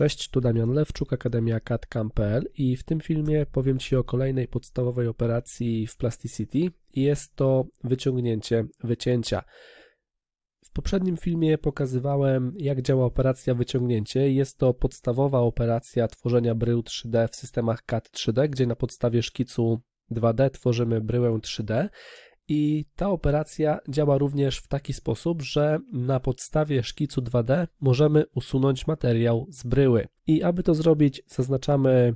Cześć, tu Damian Lewczuk, Akademia CAD.cam.pl i w tym filmie powiem Ci o kolejnej podstawowej operacji w Plasticity jest to wyciągnięcie wycięcia. W poprzednim filmie pokazywałem jak działa operacja wyciągnięcie. Jest to podstawowa operacja tworzenia brył 3D w systemach CAD 3D, gdzie na podstawie szkicu 2D tworzymy bryłę 3D i ta operacja działa również w taki sposób, że na podstawie szkicu 2D możemy usunąć materiał z bryły. I aby to zrobić, zaznaczamy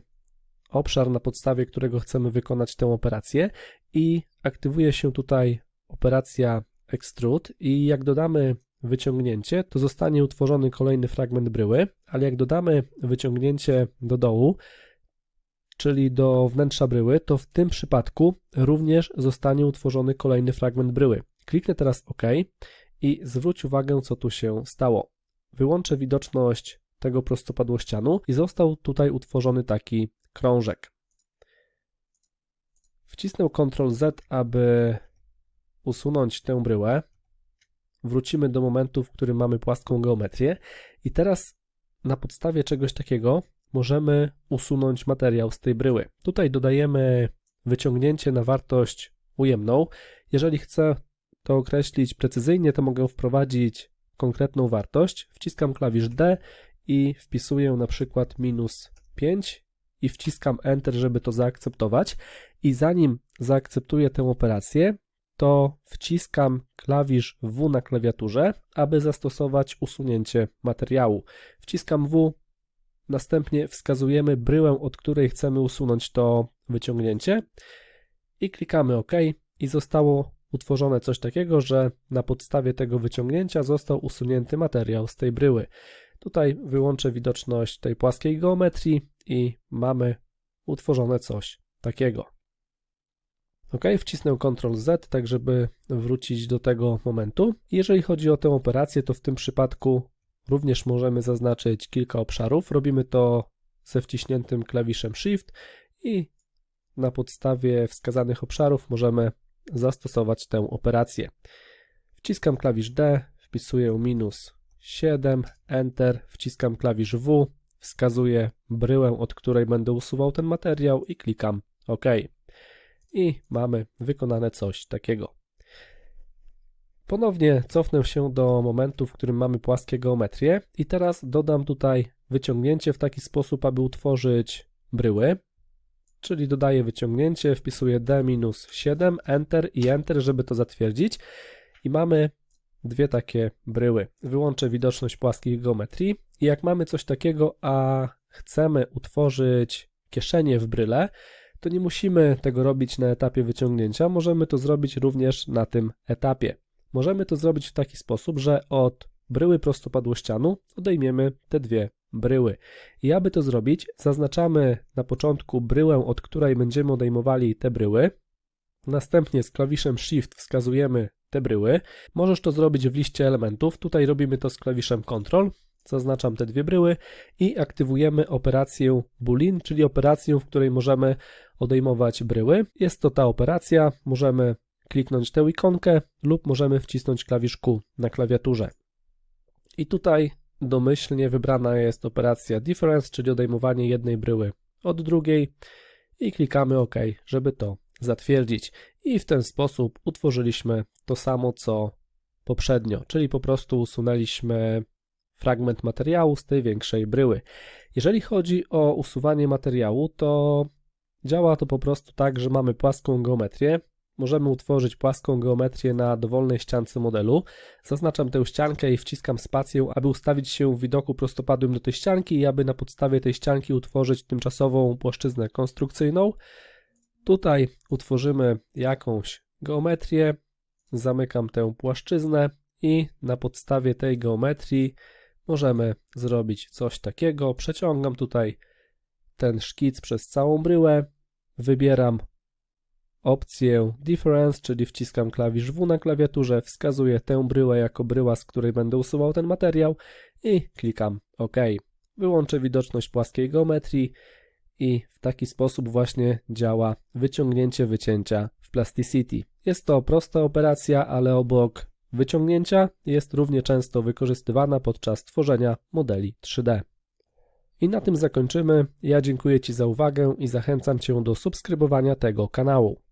obszar, na podstawie którego chcemy wykonać tę operację. I aktywuje się tutaj operacja Extrude. I jak dodamy wyciągnięcie, to zostanie utworzony kolejny fragment bryły, ale jak dodamy wyciągnięcie do dołu, czyli do wnętrza bryły, to w tym przypadku również zostanie utworzony kolejny fragment bryły. Kliknę teraz OK i zwróć uwagę, co tu się stało. Wyłączę widoczność tego prostopadłościanu i został tutaj utworzony taki krążek. Wcisnę Ctrl Z, aby usunąć tę bryłę. Wrócimy do momentu, w którym mamy płaską geometrię i teraz na podstawie czegoś takiego możemy usunąć materiał z tej bryły. Tutaj dodajemy wyciągnięcie na wartość ujemną. Jeżeli chcę to określić precyzyjnie, to mogę wprowadzić konkretną wartość. Wciskam klawisz D i wpisuję na przykład minus 5 i wciskam Enter, żeby to zaakceptować. I zanim zaakceptuję tę operację, to wciskam klawisz W na klawiaturze, aby zastosować usunięcie materiału. Wciskam W, Następnie wskazujemy bryłę, od której chcemy usunąć to wyciągnięcie i klikamy OK i zostało utworzone coś takiego, że na podstawie tego wyciągnięcia został usunięty materiał z tej bryły. Tutaj wyłączę widoczność tej płaskiej geometrii i mamy utworzone coś takiego. OK, wcisnę Ctrl Z, tak żeby wrócić do tego momentu. Jeżeli chodzi o tę operację, to w tym przypadku Również możemy zaznaczyć kilka obszarów. Robimy to ze wciśniętym klawiszem Shift i na podstawie wskazanych obszarów możemy zastosować tę operację. Wciskam klawisz D, wpisuję minus 7, Enter, wciskam klawisz W, wskazuję bryłę, od której będę usuwał ten materiał i klikam OK. I mamy wykonane coś takiego. Ponownie cofnę się do momentu, w którym mamy płaskie geometrię. I teraz dodam tutaj wyciągnięcie w taki sposób, aby utworzyć bryły, czyli dodaję wyciągnięcie, wpisuję D-7, Enter i Enter, żeby to zatwierdzić. I mamy dwie takie bryły. Wyłączę widoczność płaskich geometrii. I jak mamy coś takiego, a chcemy utworzyć kieszenie w bryle, to nie musimy tego robić na etapie wyciągnięcia, możemy to zrobić również na tym etapie. Możemy to zrobić w taki sposób, że od bryły prostopadłościanu odejmiemy te dwie bryły. I aby to zrobić, zaznaczamy na początku bryłę, od której będziemy odejmowali te bryły. Następnie z klawiszem Shift wskazujemy te bryły. Możesz to zrobić w liście elementów. Tutaj robimy to z klawiszem Ctrl. Zaznaczam te dwie bryły i aktywujemy operację boolean, czyli operację, w której możemy odejmować bryły. Jest to ta operacja. Możemy kliknąć tę ikonkę lub możemy wcisnąć klawisz Q na klawiaturze. I tutaj domyślnie wybrana jest operacja difference, czyli odejmowanie jednej bryły od drugiej i klikamy OK, żeby to zatwierdzić. I w ten sposób utworzyliśmy to samo co poprzednio, czyli po prostu usunęliśmy fragment materiału z tej większej bryły. Jeżeli chodzi o usuwanie materiału, to działa to po prostu tak, że mamy płaską geometrię, możemy utworzyć płaską geometrię na dowolnej ściance modelu. Zaznaczam tę ściankę i wciskam spację, aby ustawić się w widoku prostopadłym do tej ścianki i aby na podstawie tej ścianki utworzyć tymczasową płaszczyznę konstrukcyjną. Tutaj utworzymy jakąś geometrię, zamykam tę płaszczyznę i na podstawie tej geometrii możemy zrobić coś takiego. Przeciągam tutaj ten szkic przez całą bryłę, wybieram opcję Difference, czyli wciskam klawisz W na klawiaturze, wskazuję tę bryłę jako bryła, z której będę usuwał ten materiał i klikam OK. Wyłączę widoczność płaskiej geometrii i w taki sposób właśnie działa wyciągnięcie wycięcia w Plasticity. Jest to prosta operacja, ale obok wyciągnięcia jest równie często wykorzystywana podczas tworzenia modeli 3D. I na tym zakończymy. Ja dziękuję Ci za uwagę i zachęcam Cię do subskrybowania tego kanału.